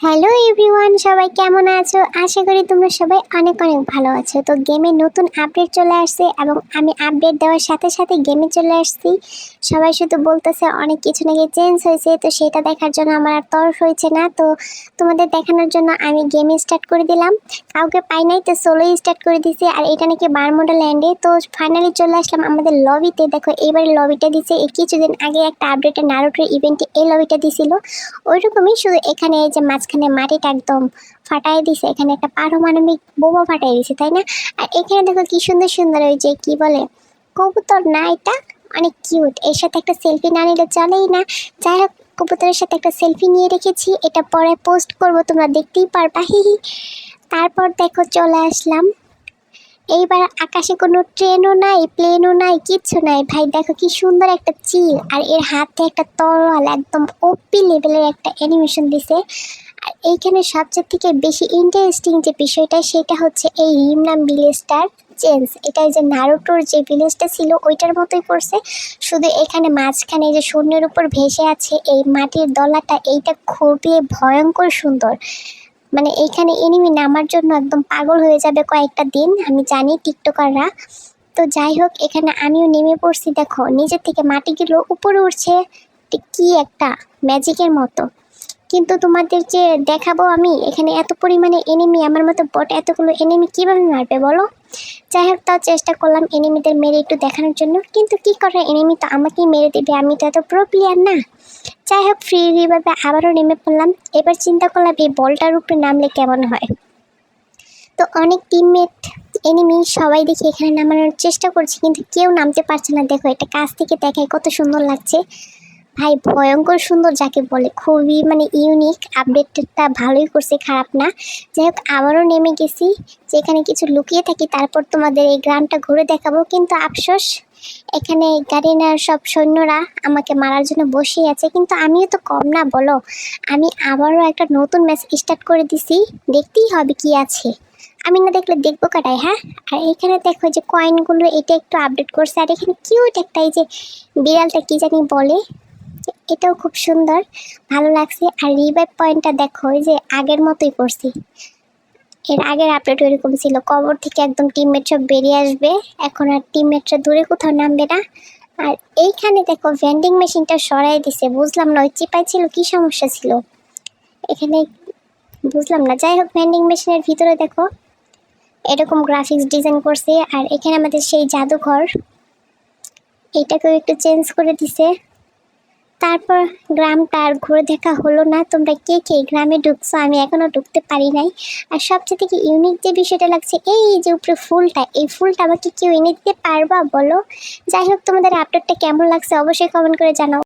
Hello everyone সবাই কেমন আছো? আশা করি তোমরা সবাই অনেক অনেক ভালো আছো। তো গেমে নতুন আপডেট চলে আসছে এবং আমি আপডেট দেওয়ার সাথে সাথে গেমে চলে আসছি। সবাই শুধু বলতেছে অনেক কিছু নাকি চেঞ্জ হয়েছে, তো সেটা দেখার জন্য আমার আর তরফ হয়েছে না। তো তোমাদের দেখানোর জন্য আমি গেমে স্টার্ট করে দিলাম। কাউকে পাই নাই, তো সোলোই স্টার্ট করে দিছি। আর এটা নাকি বারমোডা ল্যান্ডে তো ফাইনালি চলে আসলাম আমাদের লবিতে দেখো এইবারে লবিটা দিছে। এই কিছুদিন আগে একটা আপডেটে নারুটোর ইভেন্টে এই লবিটা দিছিল। ওইরকমই শুধু এখানে এই যে মাঝখানে মাটিটা একদম ফাটাই দিছে। এখানে একটা পারমাণবিক বোমা ফাটাই দিছে, তাই না? আর এখানে দেখো কি সুন্দর সুন্দর ওই যে কি বলে, কবুতর না এটা? অনেক কিউট। এর সাথে একটা সেলফি না নিলে চলেই না। যাই হোক, কবুতরের সাথে একটা সেলফি নিয়ে রেখেছি। এটা পরে পোস্ট করব, তোমরা দেখতেই পারবা। হি হি। তারপর দেখো চলে আসলাম। এইবার আকাশে কোনো ট্রেনও নাই, প্লেনও নাই, কিচ্ছু নাই। ভাই, দেখো কি সুন্দর একটা চিল। আর এর হাতে একটা তরোয়াল, একদম ওপি লেভেলের একটা অ্যানিমেশন দিছে। এইখানে সবচেয়ে থেকে বেশি ইন্টারেস্টিং যে বিষয়টা সেটা হচ্ছে এই রিমনাম ভিলেজটার চেঞ্জ এটা যে নারুটোর যে ভিলেজটা ছিল, ওইটার মতোই করছে। শুধু এখানে মাঝখানে যে শূন্যের উপর ভেসে আছে এই মাটির দলাটা, এইটা খুবই ভয়ঙ্কর সুন্দর। মানে এইখানে এনিমি নামার জন্য একদম পাগল হয়ে যাবে কয়েকটা দিন, আমি জানি টিকটকাররা। তো যাই হোক, এখানে আমিও নেমে পড়ছি, দেখো, নিজের থেকে মাটিগুলো উপরে উঠছে। কি একটা ম্যাজিকের মতো। কিন্তু তোমাদের যে দেখাবো আমি, এখানে এত পরিমাণে এনিমি আমার মতো বট এতগুলো এনিমি কীভাবে মারবে বলো? যাই হোক, তাও চেষ্টা করলাম এনিমিদের মেরে একটু দেখানোর জন্য। কিন্তু কি করে এনিমি তো আমাকেই মেরে দেবে, আমি তো এত প্রো প্লেয়ার না। যাই হোক ফ্রি রিভাবে আবারও নেমে পড়লাম। এবার চিন্তা করলাম এই বলটার উপরে নামলে কেমন হয়। তো অনেক টিমমেট এনিমি সবাই দেখি এখানে নামানোর চেষ্টা করছে, কিন্তু কেউ নামতে পারছে না। দেখো, এটা কাছ থেকে দেখায় কত সুন্দর লাগছে। ভাই, ভয়ঙ্কর সুন্দর যাকে বলে। খুবই মানে ইউনিক আপডেটটা ভালোই করছে, খারাপ না। যাই হোক, আবারও নেমে গেছি। যেখানে কিছু লুকিয়ে থাকি, তারপর তোমাদের এই গ্রামটা ঘুরে দেখাবো। কিন্তু আফসোস, এখানে গাড়িনার সব সৈন্যরা আমাকে মারার জন্য বসেই আছে। কিন্তু আমিও তো কম না, বলো। আমি আবারও একটা নতুন ম্যাচ স্টার্ট করে দিছি। দেখতেই হবে কি আছে। আমি না দেখলে দেখব কাটাই হ্যাঁ? আর এখানে দেখো যে কয়েনগুলো এটা একটু আপডেট করছে। আর এখানে কিউট একটা এই যে বিড়ালটা কি জানি বলে? এটাও খুব সুন্দর, ভালো লাগছে। আর রিভাইভ পয়েন্টটা দেখো যে আগের মতোই করছি। এর আগের আপডেট এরকম ছিল। কবর থেকে একদম টিমমেট সব বেরিয়ে আসবে। এখন আর টিমমেটরা দূরে কোথাও নামবে না। আর এইখানে দেখো ভেন্ডিং মেশিনটা সরাই দিছে। বুঝলাম না, ওই চিপাই ছিল, কি সমস্যা ছিল? এখানে বুঝলাম না। যাই হোক ভেন্ডিং মেশিনের ভিতরে দেখো, এরকম গ্রাফিক্স ডিজাইন করছে। আর এখানে আমাদের সেই জাদুঘর, এটাকেও একটু চেঞ্জ করে দিছে। তারপর গ্রামটা আর ঘুরে দেখা হলো না। তোমরা কে কে গ্রামে ঢুকছো? আমি এখনও ঢুকতে পারি নাই। আর সবচেয়ে থেকে ইউনিক যে বিষয়টা লাগছে, এই যে উপরে ফুলটা, এই ফুলটা আমাকে কেউ এনে দিতে পারবা বলো? যাই হোক, তোমাদের আপডেটটা কেমন লাগছে অবশ্যই কমেন্ট করে জানাও।